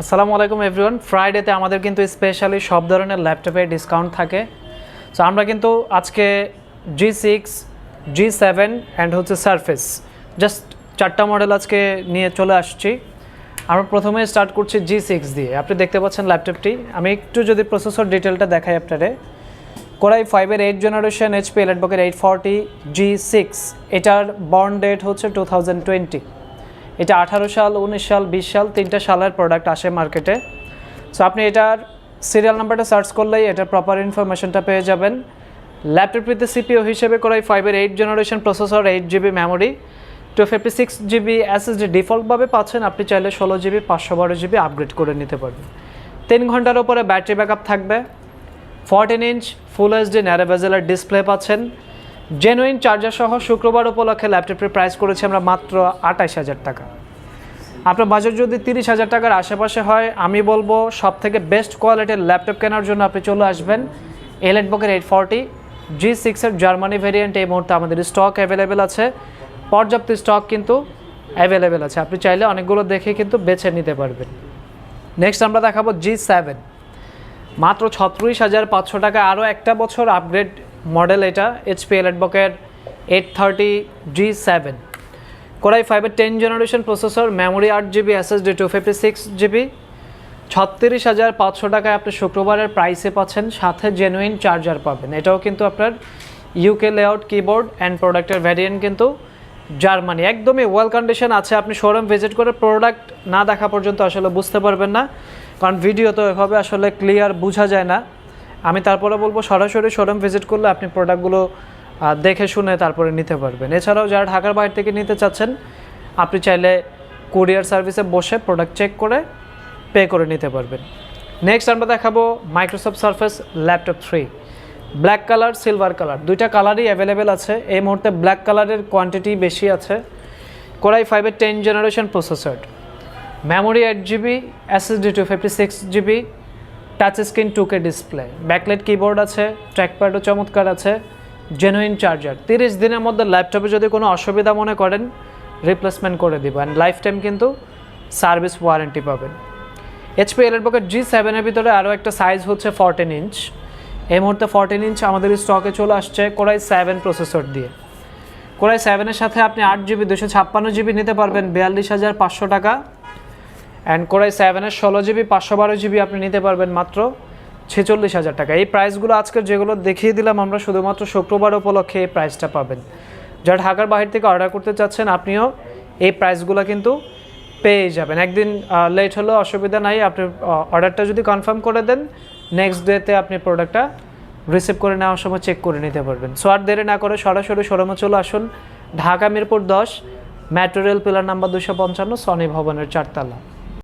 আসসালামু আলাইকুম এভরিওয়ান। ফ্রাইডেতে আমাদের কিন্তু স্পেশালি সব ধরনের ল্যাপটপে ডিসকাউন্ট থাকে। সো আমরা কিন্তু আজকে G six G seven and হচ্ছে সারফেস জাস্ট চারটা মডেল আজকে নিয়ে চলে আসছি। আমরা প্রথমে স্টার্ট করছি জি সিক্স দিয়ে। আপনি দেখতে পাচ্ছেন ল্যাপটপটি আমি একটু যদি প্রসেসর ডিটেলটা দেখাই আপনারে। কোরাই ফাইভের এইট জেনারেশন এইচপি এলেটবকের এইট ফর্টি জি সিক্স এটার বর্ন ডেট হচ্ছে টু থাউজেন্ড টোয়েন্টি এটা আঠারো সাল, উনিশ সাল, বিশ সাল, তিনটা সালের প্রোডাক্ট আসে মার্কেটে সো আপনি এটার সিরিয়াল নাম্বারটা সার্চ করলেই এটার প্রপার ইনফরমেশনটা পেয়ে যাবেন। ল্যাপটপটিতে সিপিও হিসেবে করাই ফাইভের eight generation processor eight GB memory two fifty six GB SSD ডিফল্টভাবে পাচ্ছেন, আপনি চাইলে ষোলো জিবি পাঁচশো বারো জিবি আপগ্রেড করে নিতে পারবেন। তিন ঘণ্টার ওপরে ব্যাটারি ব্যাকআপ থাকবে। Fourteen inch full HD narrow bezel display পাচ্ছেন। জেনুইন চার্জার সহ শুক্রবার উপলক্ষে ল্যাপটপের প্রাইস করেছি আমরা মাত্র আঠাশ হাজার টাকা। আপনার বাজেট যদি তিরিশ হাজার টাকার আশেপাশে হয়, আমি বলব সব থেকে বেস্ট কোয়ালিটির ল্যাপটপ কেনার জন্য আপনি চলে আসবেন এলেটবকের এইট ফর্টি জি সিক্সের জার্মানি ভেরিয়েন্ট এই মুহূর্তে আমাদের স্টক অ্যাভেলেবেল আছে। পর্যাপ্ত স্টক কিন্তু অ্যাভেলেবেল আছে। আপনি চাইলে অনেকগুলো দেখে কিন্তু বেছে নিতে পারবেন। নেক্সট আমরা দেখাবো জি সেভেন মাত্র ছত্রিশ হাজার পাঁচশো টাকা আরও একটা বছর আপগ্রেড মডেল এটা HP এলেটবকের eight thirty G seven core i ফাইভের টেন জেনারেশন প্রসেসর মেমোরি আট GB SSD two fifty six GB ছত্রিশ হাজার পাঁচশো টাকায় আপনি শুক্রবারের প্রাইসে পাচ্ছেন, সাথে জেনুইন চার্জার পাবেন। এটাও কিন্তু আপনার ইউকে লেআউট কিবোর্ড অ্যান্ড প্রোডাক্টের ভ্যারিয়েন্ট কিন্তু জার্মানি একদমই ওয়েল কন্ডিশন আছে, আপনি শোরুম ভিজিট করে প্রোডাক্ট না দেখা পর্যন্ত আসলে বুঝতে পারবেন না। কারণ ভিডিও তো এভাবে আসলে ক্লিয়ার বোঝা যায় না। আমি তারপরে বলব, সরাসরি শোরুম ভিজিট করলে আপনি প্রোডাক্টগুলো দেখে শুনে তারপরে নিতে পারবেন। এছাড়াও যারা ঢাকার বাইরে থেকে নিতে চাচ্ছেন, আপনি চাইলে কুরিয়ার সার্ভিসে বসে প্রোডাক্ট চেক করে পে করে নিতে পারবেন। নেক্সট আমরা দেখাবো Microsoft Surface laptop three black colour silver colour দুইটা কালারই অ্যাভেলেবেল আছে। এই মুহূর্তে ব্ল্যাক কালারের কোয়ান্টিটি বেশি আছে। কোরাই ফাইভের ten generation processor memory eight GB SSD two fifty six GB touch screen two K display backlight keyboard আছে ট্র্যাকপ্যাডও চমৎকার আছে জেনুইন চার্জার তিরিশ দিনের মধ্যে ল্যাপটপে যদি কোনো অসুবিধা মনে করেন রিপ্লেসমেন্ট করে দিব অ্যান্ড লাইফ টাইম কিন্তু সার্ভিস ওয়ারেন্টি পাবেন। এইচপি এলের পকেট জি সেভেনের ভিতরে আরও একটা সাইজ হচ্ছে ফোরটিন ইঞ্চ এই মুহূর্তে ফোরটিন ইঞ্চ আমাদের স্টকে চলে আসছে কোরাই সেভেন প্রসেসর দিয়ে। কোরাই সেভেনের সাথে আপনি আট জিবি দুশো ছাপ্পান্ন জিবি নিতে পারবেন, বিয়াল্লিশ হাজার পাঁচশো টাকা। অ্যান্ড কোরাই সেভেনের ষোলো জিবি পাঁচশো বারো জিবি আপনি নিতে পারবেন মাত্র ছেচল্লিশ হাজার টাকা। এই প্রাইসগুলো আজকের যেগুলো দেখিয়ে দিলাম, আমরা শুধুমাত্র শুক্রবার উপলক্ষে এই প্রাইসটা পাবেন। যারা ঢাকার বাইরে থেকে অর্ডার করতে চাচ্ছেন, আপনিও এই প্রাইসগুলো কিন্তু পেয়ে যাবেন। একদিন লেট হলেও অসুবিধা নাই, আপনি অর্ডারটা যদি কনফার্ম করে দেন নেক্সট ডেতে আপনি প্রোডাক্টটা রিসিভ করে নেওয়ার সময় চেক করে নিতে পারবেন। সো আর দেরি না করে সরাসরি শোরুমে চলে আসুন। ঢাকা মিরপুর দশ মেট্রো রেল পিলার নাম্বার দুশো পঞ্চান্ন সনি ভবনের চারতলা।